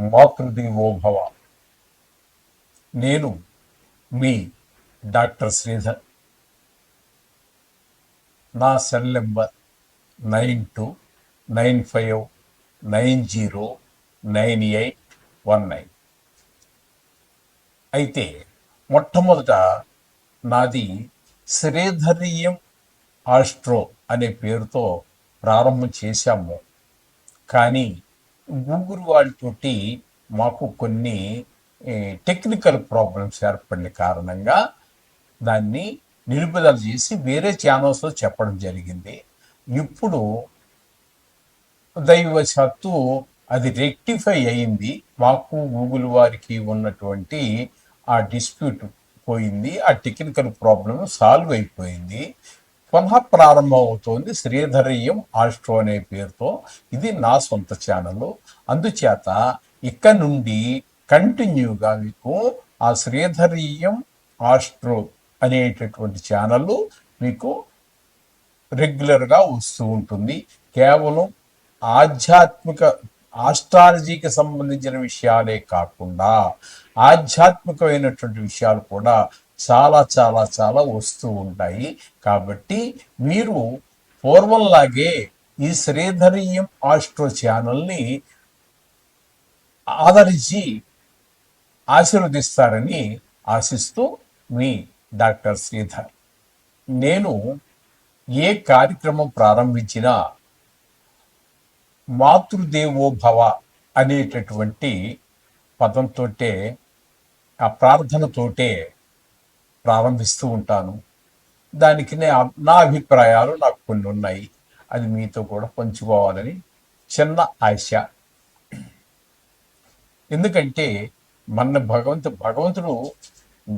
మాతృదేవోభవ. నేను మీ డాక్టర్ శ్రీధర్. నా cell number nine two nine five nine zero nine eight one nine. అయితే మొట్టమొదట నాది శ్రీధర్యం ఆస్ట్రో అనే పేరుతో ప్రారంభం చేశాము. కానీ గూగుల్ వాళ్ళతోటి మాకు కొన్ని టెక్నికల్ ప్రాబ్లమ్స్ ఏర్పడిన కారణంగా దాన్ని నిలుపుదల చేసి వేరే ఛానల్స్లో చెప్పడం జరిగింది. ఇప్పుడు దైవశాత్తు అది రెక్టిఫై అయింది. మాకు గూగుల్ వారికి ఉన్నటువంటి ఆ డిస్ప్యూట్ పోయింది. ఆ టెక్నికల్ ప్రాబ్లం సాల్వ్ అయిపోయింది. పునః ప్రారంభం శ్రీధరీయం ఆస్ట్రో అనే పేరుతో. ఇది నా సొంత ఛానల్. అందుచేత ఇక్కడ నుండి కంటిన్యూగా మీకు ఆ శ్రీధరీయం ఆస్ట్రో అనేటటువంటి ఛానల్ మీకు రెగ్యులర్గా వస్తూ ఉంటుంది. కేవలం ఆధ్యాత్మిక ఆస్ట్రాలజీకి సంబంధించిన విషయాలే కాకుండా ఆధ్యాత్మికమైనటువంటి విషయాలు కూడా చాలా చాలా చాలా వస్తూ ఉంటాయి. కాబట్టి మీరు పూర్వంలాగే ఈ శ్రీధరీయం ఆస్ట్రో ఛానల్ని ఆదరించి ఆశీర్వదిస్తారని ఆశిస్తూ మీ డాక్టర్ శ్రీధర్. నేను ఏ కార్యక్రమం ప్రారంభించినా మాతృదేవో భవ అనేటటువంటి పదంతోటే ఆ ప్రార్థనతోటే ప్రారంభిస్తూ ఉంటాను. దానికి నే నా అభిప్రాయాలు నాకు కొన్ని ఉన్నాయి. అది మీతో కూడా పంచుకోవాలని చిన్న ఆశ. ఎందుకంటే మన భగవంతు భగవంతుడు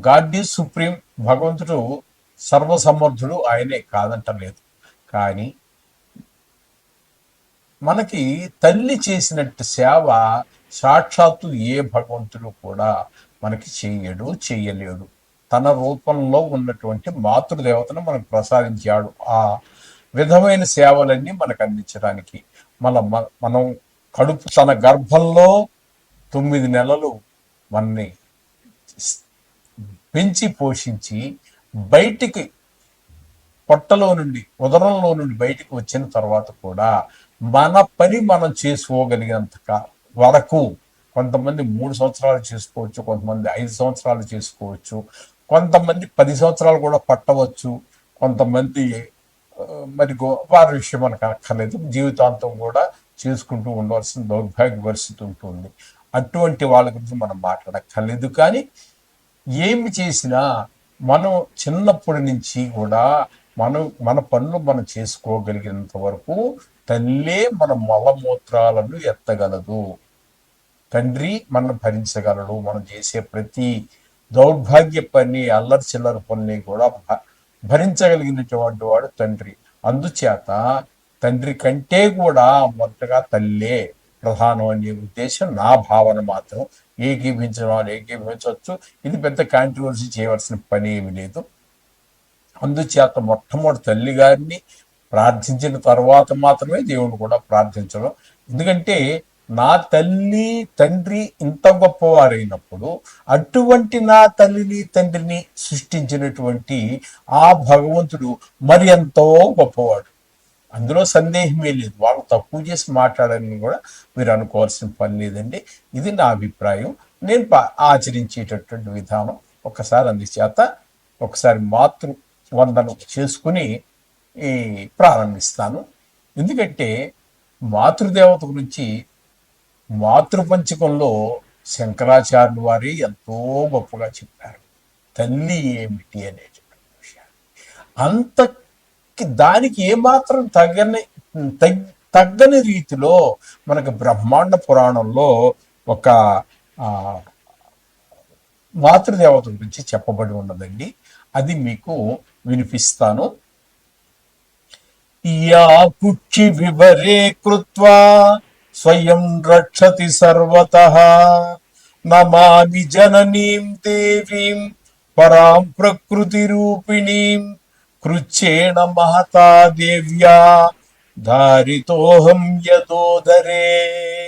గాడ్ ఈజ్ సుప్రీం భగవంతుడు సర్వసమర్థుడు ఆయనే కాదంటలేదు. కానీ మనకి తల్లి చేసినట్టు సేవ సాక్షాత్తు ఏ భగవంతుడు కూడా మనకి చేయడు చేయలేడు. తన రూపంలో ఉన్నటువంటి మాతృదేవతను మనకు ప్రసాదించాడు. ఆ విధమైన సేవలన్నీ మనకు అందించడానికి. మన మనం కడుపు తన గర్భంలో తొమ్మిది నెలలు మనని పెంచి పోషించి బయటికి పొట్టలో నుండి ఉదరంలో నుండి బయటికి వచ్చిన తర్వాత కూడా మన పని మనం చేసుకోగలిగినంత వరకు కొంతమంది మూడు సంవత్సరాలు చేసుకోవచ్చు కొంతమంది ఐదు సంవత్సరాలు చేసుకోవచ్చు కొంతమంది పది సంవత్సరాలు కూడా పట్టవచ్చు కొంతమంది మరి వారి విషయం మనకు అక్కర్లేదు. జీవితాంతం కూడా చేసుకుంటూ ఉండవలసిన దౌర్భాగ్య పరిస్థితి ఉంటుంది. అటువంటి వాళ్ళ గురించి మనం మాట్లాడక్కర్లేదు. కానీ ఏమి చేసినా మనం చిన్నప్పటి నుంచి కూడా మనం మన పనులు మనం చేసుకోగలిగినంత వరకు తల్లే మన మలమూత్రాలను ఎత్తగలదు. తండ్రి మనం భరించగలడు. మనం చేసే ప్రతి దౌర్భాగ్య పని అల్లరి చిల్లర పని కూడా భరించగలిగినటువంటి వాడు తండ్రి. అందుచేత తండ్రి కంటే కూడా మొదటగా తల్లే. ప్రధానం అనే ఉద్దేశం నా భావన మాత్రం ఏకీభించడం వాళ్ళు ఏకీభించవచ్చు. ఇది పెద్ద కాంట్రవర్సీ చేయవలసిన పని ఏమి లేదు. అందుచేత మొట్టమొదటి తల్లి గారిని ప్రార్థించిన తర్వాత మాత్రమే దేవుడు కూడా ప్రార్థించడం. ఎందుకంటే నా తల్లి తండ్రి ఇంత గొప్పవారైనప్పుడు అటువంటి నా తల్లిని తండ్రిని సృష్టించినటువంటి ఆ భగవంతుడు మరి ఎంతో గొప్పవాడు. అందులో సందేహమే లేదు. వాళ్ళు తక్కువ చేసి మాట్లాడాలని కూడా మీరు అనుకోవాల్సిన పని లేదండి. ఇది నా అభిప్రాయం. నేను ఆచరించేటటువంటి విధానం ఒకసారి అందుచేత ఒకసారి మాతృ వందనం చేసుకుని ప్రారంభిస్తాను. ఎందుకంటే మాతృదేవత గురించి మాతృపంచకంలో శంకరాచార్యులు వారి ఎంతో గొప్పగా చెప్పారు. తల్లి ఏమిటి అనేటువంటి విషయాన్ని. అంత దానికి ఏమాత్రం తగ్గని తగ్గని రీతిలో మనకు బ్రహ్మాండ పురాణంలో ఒక మాతృదేవత గురించి చెప్పబడి ఉన్నదండి. అది మీకు వినిపిస్తాను. యా పుక్షి వివరే కృత్వా स्वयं रक्षति सर्वतः। नमामि जननीं देवीं, परां प्रकृतिरूपिणीं। कृच्छेण महता देव्या, धारितोऽहं यदोदरे।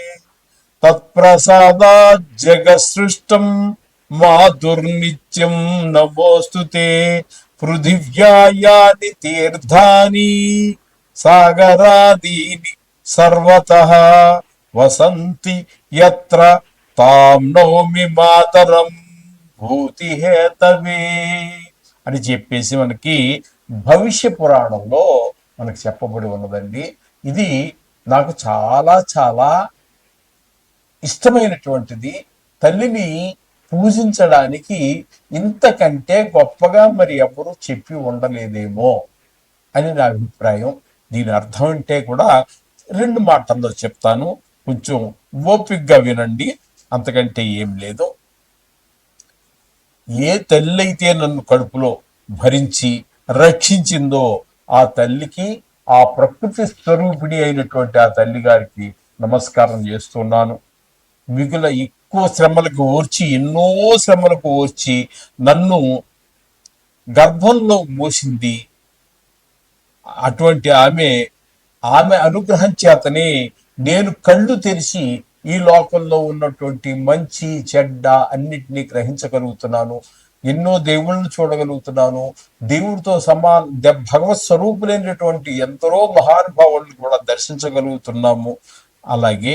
तत्प्रसादाज्जगसृष्टं मातुर्नित्यं नमोऽस्तु ते। पृथिव्या यानि तीर्थानि, सागरादीनि సర్వత వసంతి యత్ర తాం నోమి మాతరం భూతి హేతవే అని చెప్పేసి మనకి భవిష్య పురాణంలో మనకు చెప్పబడి ఉన్నదండి. ఇది నాకు చాలా చాలా ఇష్టమైనటువంటిది. తల్లిని పూజించడానికి ఇంతకంటే గొప్పగా మరి ఎవరు చెప్పి ఉండలేదేమో అని నా అభిప్రాయం. దీని అర్థం అంటే కూడా రెండు మాటల్లో చెప్తాను. కొంచెం ఓపిక్గా వినండి. అంతకంటే ఏం లేదు. ఏ తల్లి అయితే నన్ను కడుపులో భరించి రక్షించిందో ఆ తల్లికి ఆ ప్రకృతి స్వరూపిణి అయినటువంటి ఆ తల్లి గారికి నమస్కారం చేస్తున్నాను. మిగుల ఎక్కువ శ్రమలకు ఓర్చి ఎన్నో శ్రమలకు ఓర్చి నన్ను గర్భంలో మోసింది. అటువంటి ఆమె ఆమె అనుగ్రహం చేతనే నేను కళ్ళు తెరిచి ఈ లోకంలో ఉన్నటువంటి మంచి చెడ్డ అన్నిటినీ గ్రహించగలుగుతున్నాను. ఎన్నో దేవుళ్ళను చూడగలుగుతున్నాను. దేవుడితో సమా భగవత్ స్వరూపులైనటువంటి ఎందరో మహానుభావులను కూడా దర్శించగలుగుతున్నాము. అలాగే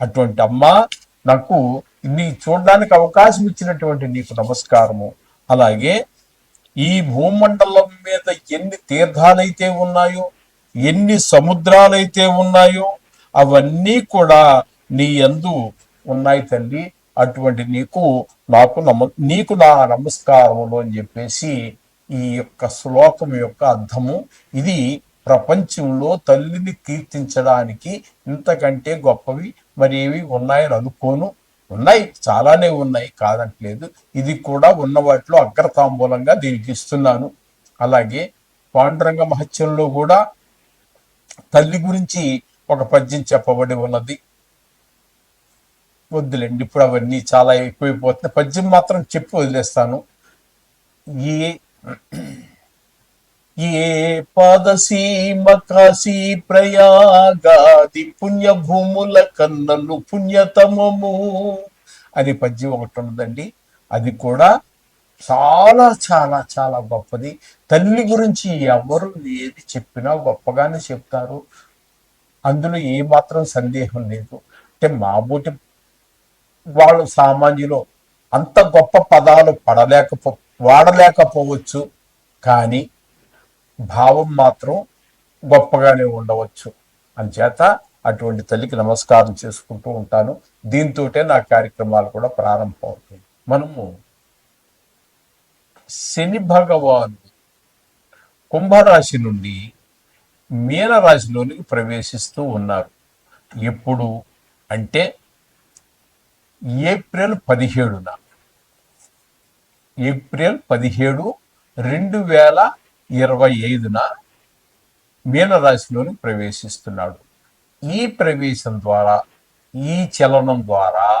అటువంటి అమ్మ నాకు నీ చూడడానికి అవకాశం ఇచ్చినటువంటి నీకు నమస్కారము. అలాగే ఈ భూమండలం మీద ఎన్ని తీర్థాలైతే ఉన్నాయో ఎన్ని సముద్రాలైతే ఉన్నాయో అవన్నీ కూడా నీ యందు ఉన్నాయి తల్లి. అటువంటి నీకు నాకు నమ నీకు నా నమస్కారములు అని చెప్పేసి ఈ యొక్క శ్లోకం యొక్క అర్థము. ఇది ప్రపంచంలో తల్లిని కీర్తించడానికి ఇంతకంటే గొప్పవి మరి ఏవి ఉన్నాయని అనుకోను. ఉన్నాయి చాలానే ఉన్నాయి కాదట్లేదు ఇది కూడా ఉన్న వాటిలో అగ్రతాంబూలంగా దీనికి ఇస్తున్నాను. అలాగే పాండురంగ మహత్యంలో కూడా తల్లి గురించి ఒక పద్యం చెప్పబడి ఉన్నది. వద్దులేండి ఇప్పుడు అవన్నీ చాలా ఎక్కువైపోతున్నాయి. పద్యం మాత్రం చెప్పి వదిలేస్తాను. ఏ ఏ పాదసీమ కాశీ ప్రయాగాది పుణ్యభూముల కన్నలు పుణ్యతమము అని పద్యం ఒకటి ఉన్నదండి. అది కూడా చాలా చాలా చాలా గొప్పది. తల్లి గురించి ఎవరు ఏది చెప్పినా గొప్పగానే చెప్తారు. అందులో ఏ మాత్రం సందేహం లేదు. అంటే మాబూటి వాళ్ళు సామాన్యులు అంత గొప్ప పదాలు పడలేకపో వాడలేకపోవచ్చు. కానీ భావం మాత్రం గొప్పగానే ఉండవచ్చు. అంచేత అటువంటి తల్లికి నమస్కారం చేసుకుంటూ ఉంటాను. దీంతోటే నా కార్యక్రమాలు కూడా ప్రారంభం అవుతాయి మనము శని భగవాను కుంభరాశి నుండి మీనరాశిలోనికి ప్రవేశిస్తూ ఉన్నారు. ఎప్పుడు? అంటే ఏప్రిల్ పదిహేడున. ఏప్రిల్ పదిహేడు రెండు వేల ఇరవై ఐదున మీనరాశిలోని ప్రవేశిస్తున్నాడు. ఈ ప్రవేశం ద్వారా ఈ చలనం ద్వారా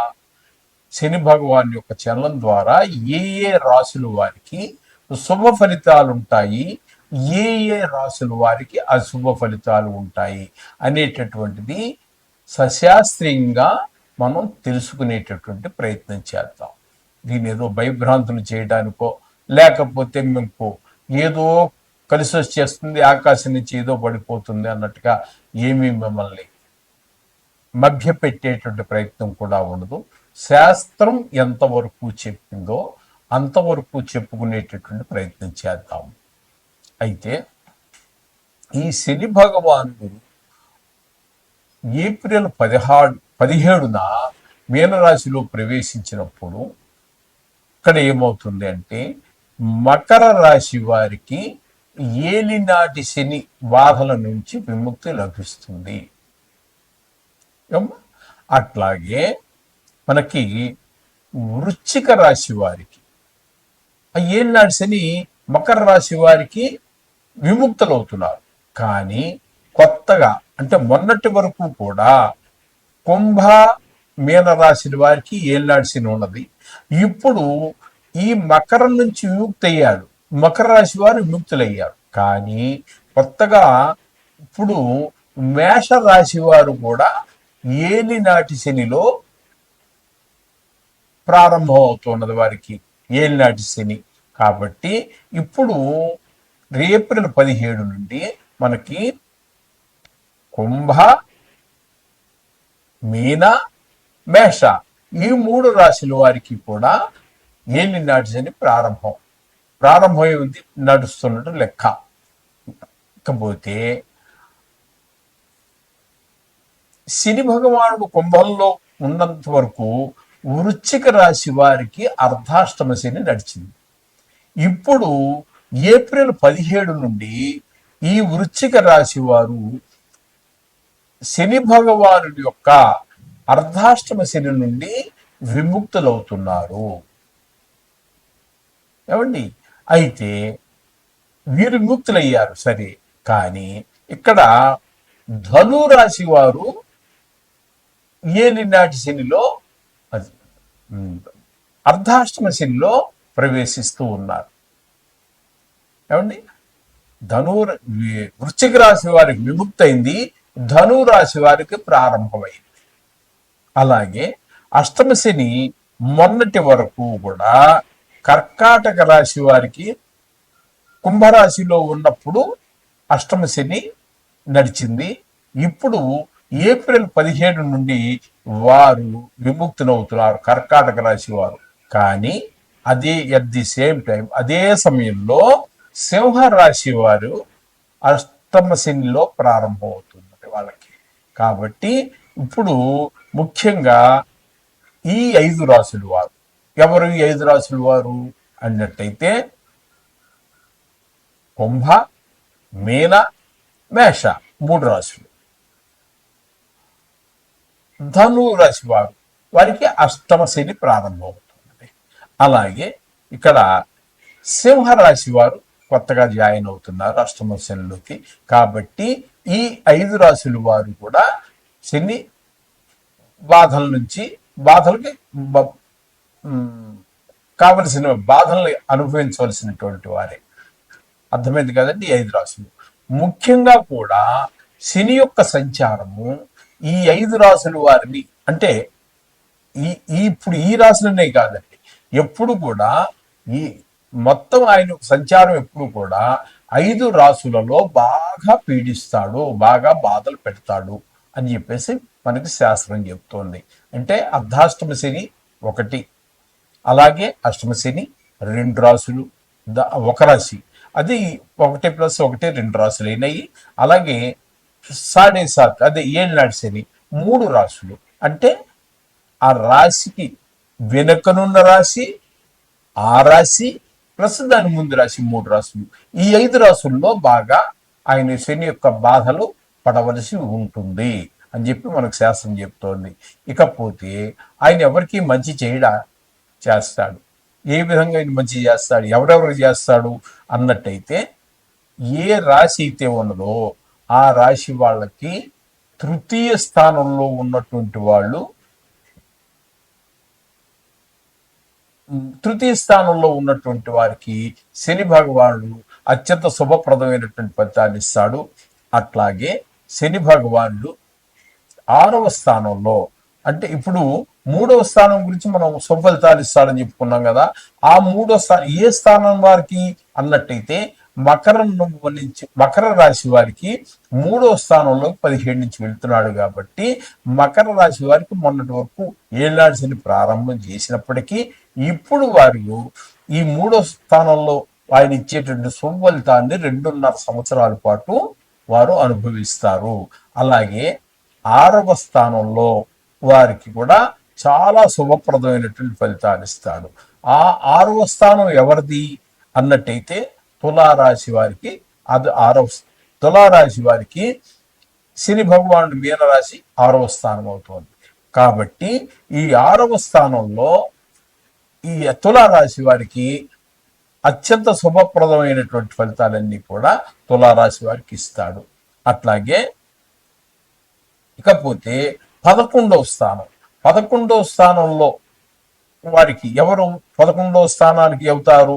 శని భగవాన్ యొక్క చలనం ద్వారా ఏ ఏ రాశుల వారికి శుభ ఫలితాలు ఉంటాయి ఏ ఏ రాశుల వారికి అశుభ ఫలితాలు ఉంటాయి అనేటటువంటిది సశాస్త్రీయంగా మనం తెలుసుకునేటటువంటి ప్రయత్నం చేద్దాం. దీని ఏదో భయభ్రాంతులు చేయడానికో లేకపోతే మీకు ఏదో కలిసి వచ్చేస్తుంది ఆకాశం నుంచి ఏదో పడిపోతుంది అన్నట్టుగా ఏమీ మిమ్మల్ని మభ్యపెట్టేటువంటి ప్రయత్నం కూడా ఉండదు. శాస్త్రం ఎంతవరకు చెప్పిందో అంతవరకు చెప్పుకునేటటువంటి ప్రయత్నం చేద్దాం. అయితే ఈ శని భగవానుడు ఏప్రిల్ పదిహాడు పదిహేడున మీనరాశిలో ప్రవేశించినప్పుడు ఇక్కడ ఏమవుతుంది అంటే మకర రాశి వారికి ఏలినాటి శని బాధల నుంచి విముక్తి లభిస్తుంది. అట్లాగే మనకి వృశ్చిక రాశి వారికి ఆ ఏలినాటి శని మకర రాశి వారికి విముక్తులవుతున్నారు. కానీ కొత్తగా అంటే మొన్నటి వరకు కూడా కుంభ మీన రాశి వారికి ఏనాడు శని ఉన్నది. ఇప్పుడు ఈ మకరం నుంచి విముక్తి అయ్యాడు మకర రాశి వారు విముక్తులయ్యారు. కానీ కొత్తగా ఇప్పుడు మేష రాశి వారు కూడా ఏలినాటి శనిలో ప్రారంభం అవుతున్నది వారికి. ఏలినాటి శని. కాబట్టి ఇప్పుడు ఏప్రిల్ పదిహేడు నుండి మనకి కుంభ మీన మేష ఈ మూడు రాశుల వారికి కూడా ఏలి నాటి శని ప్రారంభం. ప్రారంభమై ఉంది నడుస్తున్నట్టు లెక్క. ఇకపోతే శని భగవానుడు కుంభంలో ఉన్నంత వరకు వృశ్చిక రాశి వారికి అర్ధాష్టమ శని నడిచింది. ఇప్పుడు ఏప్రిల్ పదిహేడు నుండి ఈ వృశ్చిక రాశి వారు శని భగవానుడి యొక్క అర్ధాష్టమ శని నుండి విముక్తులవుతున్నారు. ఏమండి? అయితే వీరు విముక్తులయ్యారు సరే. కానీ ఇక్కడ ధనురాశి వారు ఏలినాటి శనిలో అర్ధాష్టమ శనిలో ప్రవేశిస్తూ ఉన్నారు. ఏమండి? ధను వృశ్చిక రాశి వారికి విముక్తయింది ధను రాశి వారికి ప్రారంభమైంది. అలాగే అష్టమ శని మొన్నటి వరకు కూడా కర్కాటక రాశి వారికి కుంభరాశిలో ఉన్నప్పుడు అష్టమ శని నడిచింది. ఇప్పుడు ఏప్రిల్ పదిహేడు నుండి వారు విముక్తులవుతున్నారు కర్కాటక రాశి వారు. కానీ అదే ఎట్ ది సేమ్ టైం అదే సమయంలో సింహ రాశి వారు అష్టమ శనిలో అవుతుంది వాళ్ళకి. కాబట్టి ఇప్పుడు ముఖ్యంగా ఈ ఐదు రాశులు వారు. ఎవరు ఈ ఐదు రాశులు వారు? అన్నట్టయితే కుంభ మీన మేష మూడు రాశులు. ధను రాశి వారు వారికి అష్టమ శని ప్రారంభమవుతుంది అలాగే ఇక్కడ సింహరాశి వారు కొత్తగా జాయిన్ అవుతున్నారు అష్టమ శనిలోకి. కాబట్టి ఈ ఐదు రాశుల వారు కూడా శని బాధల నుంచి బాధలకి కావలసిన బాధల్ని అనుభవించవలసినటువంటి వారే. అర్థమైంది కదండి ఐదు రాశులు. ముఖ్యంగా కూడా శని యొక్క సంచారము ఈ ఐదు రాసుల వారిని అంటే ఈ ఈ ఇప్పుడు ఈ రాసులనే కాదండి. ఎప్పుడు కూడా ఈ మొత్తం ఆయన సంచారం ఎప్పుడు కూడా ఐదు రాసులలో బాగా పీడిస్తాడు బాగా బాధలు పెడతాడు అని చెప్పేసి మనకి శాస్త్రం చెప్తోంది. అంటే అర్ధాష్టమ శని ఒకటి అలాగే అష్టమ శని రెండు రాసులు ద- ఒక రాశి. అది ఒకటి ప్లస్ ఒకటి రెండు రాసులు అయినాయి అలాగే సాడేసాక్ అదే ఏళ్ళనాడు శని మూడు రాసులు అంటే ఆ రాశికి వెనుకనున్న రాశి ఆ రాశి ప్లస్ దాని ముందు రాశి మూడు రాశులు. ఈ ఐదు రాసుల్లో బాగా ఆయన శని యొక్క బాధలు పడవలసి ఉంటుంది అని చెప్పి మనకు శాస్త్రం చెప్తోంది. ఇకపోతే ఆయన ఎవరికి మంచి చేయడా? చేస్తాడు. ఏ విధంగా ఆయన మంచి చేస్తాడు? ఎవరెవరు చేస్తాడు? అన్నట్టయితే ఏ రాశి అయితే ఉన్నదో ఆ రాశి వాళ్ళకి తృతీయ స్థానంలో ఉన్నటువంటి వాళ్ళు తృతీయ స్థానంలో ఉన్నటువంటి వారికి శని భగవానుడు అత్యంత శుభప్రదమైనటువంటి ఫలితాన్ని ఇస్తాడు. అట్లాగే శని భగవానుడు ఆరవ స్థానంలో అంటే ఇప్పుడు మూడవ స్థానం గురించి మనం శుభఫలితాలు ఇస్తాడని చెప్పుకున్నాం కదా ఆ మూడో స్థానం ఏ స్థానం వారికి అన్నట్టయితే మకరం నుంచి మకర రాశి వారికి మూడో స్థానంలో పదిహేడు నుంచి వెళ్తున్నాడు కాబట్టి మకర రాశి వారికి మొన్నటి వరకు ఏలాడ్సిని ప్రారంభం చేసినప్పటికీ ఇప్పుడు వారు ఈ మూడో స్థానంలో ఆయన ఇచ్చేటువంటి శుభఫలితాన్ని రెండున్నర సంవత్సరాల పాటు వారు అనుభవిస్తారు. అలాగే ఆరవ స్థానంలో వారికి కూడా చాలా శుభప్రదమైనటువంటి ఫలితాలు ఇస్తాడు. ఆ ఆరవ స్థానం ఎవరిది? అన్నట్టయితే తులారాశి వారికి అది ఆరవ తులారాశి వారికి శని భగవానుడు మీనరాశి ఆరవ స్థానం అవుతుంది. కాబట్టి ఈ ఆరవ స్థానంలో ఈ తులారాశి వారికి అత్యంత శుభప్రదమైనటువంటి ఫలితాలన్నీ కూడా తులారాశి వారికి ఇస్తాడు. అట్లాగే ఇకపోతే పదకొండవ స్థానం పదకొండవ స్థానంలో వారికి ఎవరు పదకొండవ స్థానానికి అవుతారు?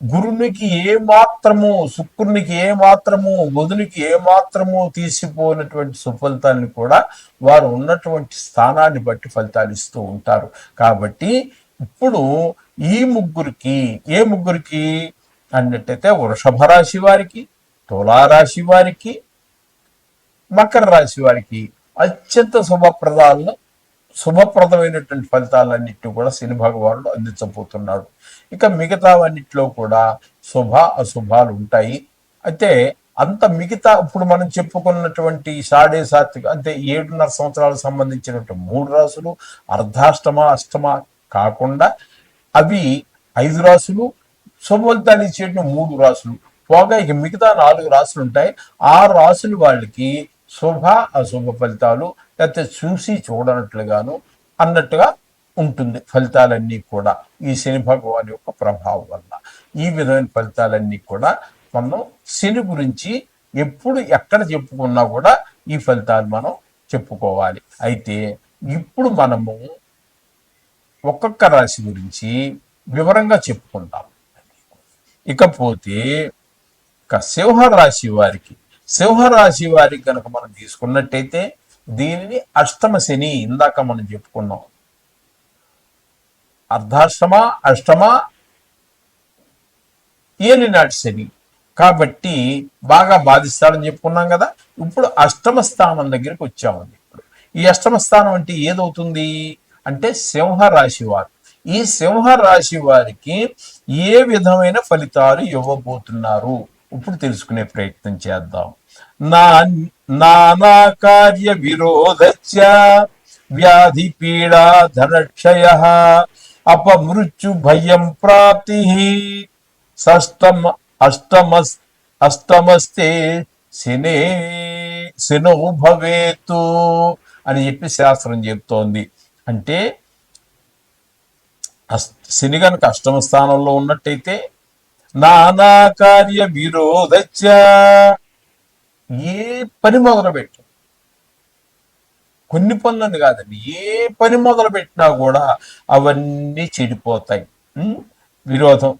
గురునికి ఏ మాత్రము శుక్రునికి ఏ మాత్రము బుధునికి ఏ మాత్రము తీసిపోయినటువంటి సుఫలితాన్ని కూడా వారు ఉన్నటువంటి స్థానాన్ని బట్టి ఫలితాలు ఇస్తూ ఉంటారు. కాబట్టి ఇప్పుడు ఈ ముగ్గురికి ఏ ముగ్గురికి అన్నట్టయితే వృషభ రాశి వారికి తులారాశి వారికి మకర రాశి వారికి అత్యంత శుభప్రదాలను శుభప్రదమైనటువంటి ఫలితాలన్నింటినీ కూడా శని భగవానుడు అందించబోతున్నాడు. ఇక మిగతావన్నిటిలో కూడా శుభ అశుభాలు ఉంటాయి. అయితే అంత మిగతా ఇప్పుడు మనం చెప్పుకున్నటువంటి సాడే సాత్విక అంటే ఏడున్నర సంవత్సరాలకు సంబంధించినటువంటి మూడు రాసులు అర్ధాష్టమ అష్టమ కాకుండా అవి ఐదు రాసులు శుభఫలితాలు ఇచ్చేటువంటి మూడు రాసులు. పోగా ఇక మిగతా నాలుగు రాసులు ఉంటాయి. ఆ రాసులు వాళ్ళకి శుభ అశుభ ఫలితాలు లేకపోతే చూసి చూడనట్లుగాను అన్నట్టుగా ఉంటుంది ఫలితాలన్నీ కూడా ఈ శని భగవాన్ యొక్క ప్రభావం వల్ల ఈ విధమైన ఫలితాలన్నీ కూడా మనం శని గురించి ఎప్పుడు ఎక్కడ చెప్పుకున్నా కూడా ఈ ఫలితాలు మనం చెప్పుకోవాలి. అయితే ఇప్పుడు మనము ఒక్కొక్క రాశి గురించి వివరంగా చెప్పుకుంటాం ఇకపోతే ఇక సింహరాశి వారికి సింహరాశి వారికి కనుక మనం తీసుకున్నట్టయితే దీనిని అష్టమ శని ఇందాక మనం చెప్పుకున్నాం. అర్ధాష్టమ అష్టమ ఏలినాటి శని. కాబట్టి బాగా బాధిస్తాడని చెప్పుకున్నాం కదా. ఇప్పుడు అష్టమ స్థానం దగ్గరికి వచ్చామండి ఇప్పుడు. ఈ అష్టమ స్థానం అంటే ఏదవుతుంది? అంటే సింహ రాశి వారు. ఈ సింహ రాశి వారికి ఏ విధమైన ఫలితాలు ఇవ్వబోతున్నారు? ఇప్పుడు తెలుసుకునే ప్రయత్నం చేద్దాం. నా నానా కార్య విరోధచ్చ వ్యాధి పీడా ధనక్షయ అపమృత్యు భయం ప్రాప్తి షష్టమ అష్టమ అష్టమస్తే శనే శనో భవేతు అని చెప్పి శాస్త్రం చెప్తోంది. అంటే శని కనుక అష్టమ స్థానంలో ఉన్నట్టయితే నానా కార్య విరోధచ్చ ఏ పని మొదలు పెట్టు. కొన్ని పనులను కాదండి ఏ పని మొదలు పెట్టినా కూడా అవన్నీ చెడిపోతాయి. విరోధం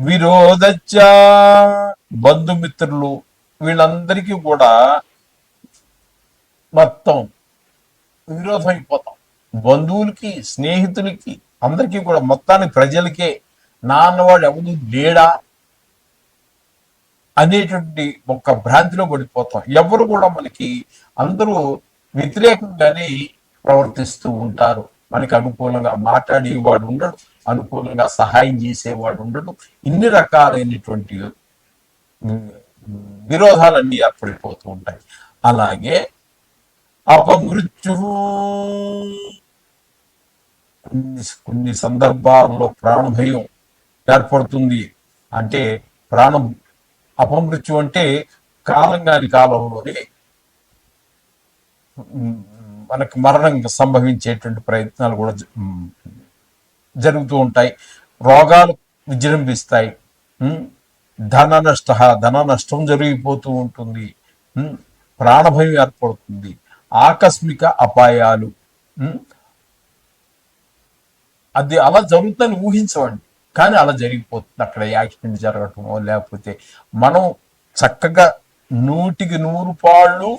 విరోధచ్చ బంధుమిత్రులు వీళ్ళందరికీ కూడా మొత్తం విరోధం అయిపోతాం. బంధువులకి స్నేహితులకి అందరికీ కూడా మొత్తానికి ప్రజలకే నాన్నవాడు ఎవరు లేడా? అనేటువంటి ఒక భ్రాంతిలో పడిపోతాం. ఎవరు కూడా మనకి అందరూ వ్యతిరేకంగానే ప్రవర్తిస్తూ ఉంటారు. మనకి అనుకూలంగా మాట్లాడేవాడు ఉండడు అనుకూలంగా సహాయం చేసేవాడు ఉండడు. ఇన్ని రకాలైనటువంటి విరోధాలన్నీ ఏర్పడిపోతూ ఉంటాయి. అలాగే అపమృత్యు కొన్ని కొన్ని సందర్భాల్లో ప్రాణభయం ఏర్పడుతుంది. అంటే ప్రాణం అపమృత్యు అంటే కాలం కాని కాలంలోనే మనకు మరణం సంభవించేటువంటి ప్రయత్నాలు కూడా జరుగుతూ ఉంటాయి. రోగాలు విజృంభిస్తాయి. ధన నష్ట ధన నష్టం జరిగిపోతూ ఉంటుంది. ప్రాణభయం ఏర్పడుతుంది. ఆకస్మిక అపాయాలు. అది అలా జరుగుతుందని ఊహించవండి కానీ అలా జరిగిపోతుంది. అక్కడ యాక్సిడెంట్ జరగటమో లేకపోతే మనం చక్కగా నూటికి నూరు పాళ్ళు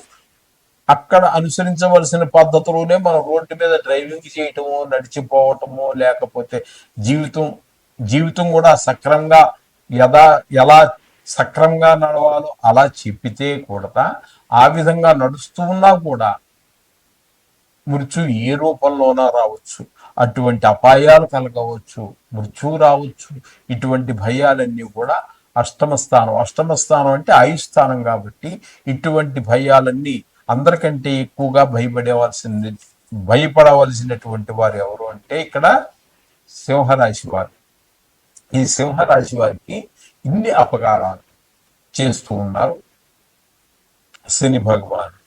అక్కడ అనుసరించవలసిన పద్ధతిలోనే మనం రోడ్డు మీద డ్రైవింగ్ చేయటమో నడిచిపోవటమో లేకపోతే జీవితం జీవితం కూడా సక్రంగా యథా ఎలా సక్రంగా నడవాలో అలా చెప్పితే కూడా ఆ విధంగా నడుస్తూ ఉన్నా కూడా మృత్యు ఏ రూపంలోనా రావచ్చు. అటువంటి అపాయాలు కలగవచ్చు మృత్యువు రావచ్చు. ఇటువంటి భయాలన్నీ కూడా అష్టమ స్థానం అష్టమ స్థానం అంటే ఆయుష్ స్థానం కాబట్టి ఇటువంటి భయాలన్నీ అందరికంటే ఎక్కువగా భయపడేవలసింది భయపడవలసినటువంటి వారు ఎవరు అంటే ఇక్కడ సింహరాశి వారు. ఈ సింహరాశి వారికి ఇన్ని అపకారాలు చేస్తూ ఉన్నారు. శని భగవాను